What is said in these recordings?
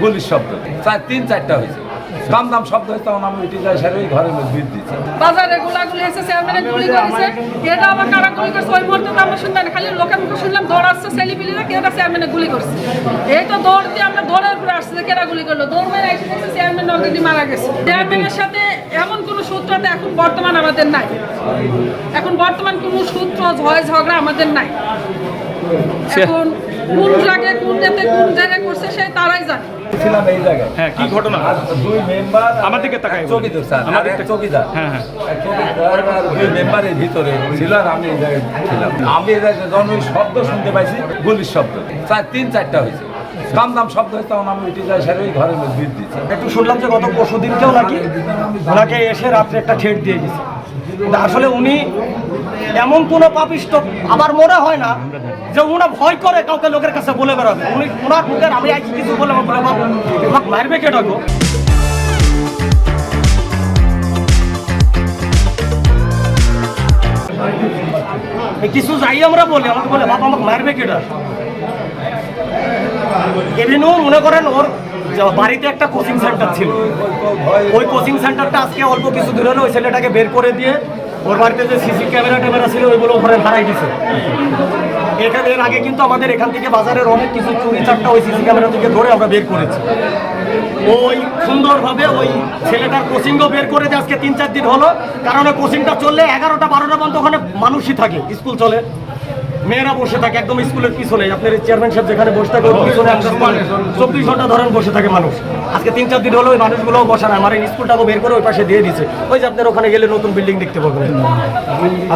গুলির শব্দ। চার তিন চারটা হয়েছে। দাম দাম শব্দ হয়েছে তখন আমি উঠে যাই স্যার ওই ঘরের মধ্যে ভিড় দিচ্ছে। বাজারে গুলাগুলি এসে চেয়ারম্যানে গুলি করেছে। এটা আবার কারা গুলি করছে ওই মুহূর্তে তো আমরা শুনলাম খালি লোকের মুখে শুনলাম ছেলেপিলিরা কেটা চেয়ারম্যানে গুলি করছে। এই তো দৌড় দিয়ে আমরা দৌড়ের উপরে আসছে কেটা গুলি করল। দৌড় মেরে এসে দেখছি চেয়ারম্যান অলরেডি মারা গেছে। চেয়ারম্যানের সাথে এমন কোনো সূত্রতা এখন বর্তমান আমাদের নাই। এখন বর্তমান কোনো সূত্র ঝয় ঝগড়া আমাদের নাই। এখন কোন জায়গায় কোন জায়গায় করছে সে তারাই জানে। ছিলাম এই জায়গায়। হ্যাঁ, কি ঘটনা? দুই মেম্বার আমার দিকে তাকাই। স্যার। আমার এক দিকে- চকিদার। হ্যাঁ, হ্যাঁ। এক চকিদার আর দুই মেম্বারের ভিতরে ছিল আর আমি এই জায়গায় ছিলাম। আমি এই জায়গায় যখন ওই শব্দ শুনতে পাইছি গুলির শব্দ। চার তিন চারটা হয়েছে। দাম দাম শব্দ হয়েছে তখন আমি উঠে যাই স্যার ওই ঘরের মধ্যে একটু শুনলাম যে গত পরশু দিনকেও নাকি ওনাকে এসে রাত্রে একটা ঠেট দিয়ে গেছে। আসলে উনি এমন কোনো পাপিষ্ট, আমার মনে হয় না যে উনা ভয় করে কাউকে লোকের কাছে বলে বেড়াবে। উনি ওনার মুখের আমি আজ কিছু বলে আমার বলে আমাকে মারবে কে ডাকো কিছু যাই আমরা বলি, আমাকে বলে বাবা আমাকে মারবে কেটা এভিনও মনে করেন ওর বাড়িতে একটা কোচিং সেন্টার ছিল। ওই কোচিং সেন্টারটা আজকে অল্প কিছু দূরে ওই ছেলেটাকে বের করে দিয়ে ওর বাড়িতে যে সিসি ক্যামেরা ট্যামেরা ছিল, ওইগুলো ওখানে হারাই দিছে। এখানে এর আগে কিন্তু আমাদের এখান থেকে বাজারের অনেক কিছু চুরি চারটা ওই সিসি ক্যামেরা থেকে ধরে আমরা বের করেছি। ওই সুন্দরভাবে ওই ছেলেটার কোচিংও বের করে আজকে তিন চার দিন হলো। কারণ কোচিংটা চললে এগারোটা, বারোটা পর্যন্ত ওখানে মানুষই থাকে, স্কুল চলে। মেয়েরা বসে থাকে একদম স্কুলের পিছনে আপনার চেয়ারম্যান সাহেব যেখানে বসে থাকে ওর পিছনে চব্বিশ ঘণ্টা ধরেন বসে থাকে মানুষ। আজকে তিন চার দিন হলো ওই মানুষগুলোও বসা না আমার এই স্কুলটাকে বের করে ওই পাশে দিয়ে দিচ্ছে ওই যে আপনার ওখানে গেলে নতুন বিল্ডিং দেখতে পাবেন।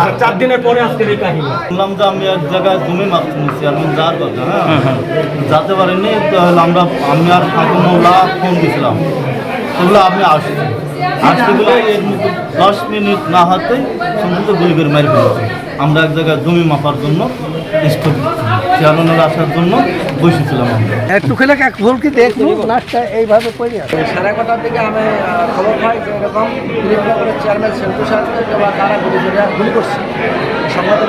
আর চার দিনের পরে আজকে এই কাহিনী। শুনলাম যে আমি এক জায়গায় জমি মাপছি চেয়ারম্যান যার কথা হ্যাঁ? যেতে পারিনি তাহলে আমরা আমি আর ফাঁকুমৌলা ফোন দিয়েছিলাম সেগুলো আপনি আসছেন। আসতে গেলে এর দশ মিনিট না হাতেই সম্ভবত গুলি করে মেরে ফেলেছে। আমরা এক জায়গায় জমি মাপার জন্য চেয়ারম্যানের আসার জন্য বসেছিলাম আমরা। একটু খেলে এক ভুলকি দেখলু নাচটা এইভাবে করে সাড়ে কটার দিকে আমি খবর পাই যে এরকম ত্রিপুরা চেয়ারম্যান সেন্টু সাহেবকে বা তারা গুলি করে গুলি করছে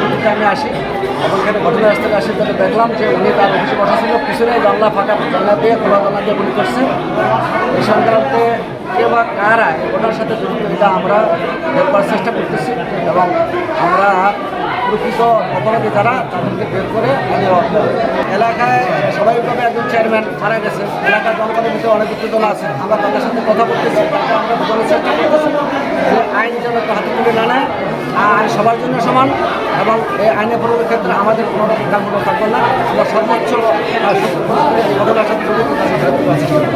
ভিত্তিতে আমি আসি এবং এখানে ঘটনাস্থলে আসি তাহলে দেখলাম যে উনি তার অফিসে বসা ছিল পিছনে জানলা ফাঁকা জানলা দিয়ে খোলা জানলা দিয়ে গুলি করছে। এই সংক্রান্তে কারা ওটার সাথে জড়িত এটা আমরা বের করার চেষ্টা করতেছি এবং আমরা প্রকৃত অপরাধী যারা তাদেরকে বের করে এলাকায় স্বাভাবিকভাবে একজন চেয়ারম্যান মারা গেছে। এলাকার জনগণের ভিতরে অনেক উত্তেজনা আছে। আমরা তাদের সাথে কথা বলতেছি, আমরা চেষ্টা করতেছি যে আইন যেন হাতে তুলে না নেয় আইন সবার জন্য সমান এবং এই আইনের প্রয়োগের ক্ষেত্রে আমাদের কোনো রকম কার্যক্রম থাকবে না। আমরা সর্বোচ্চ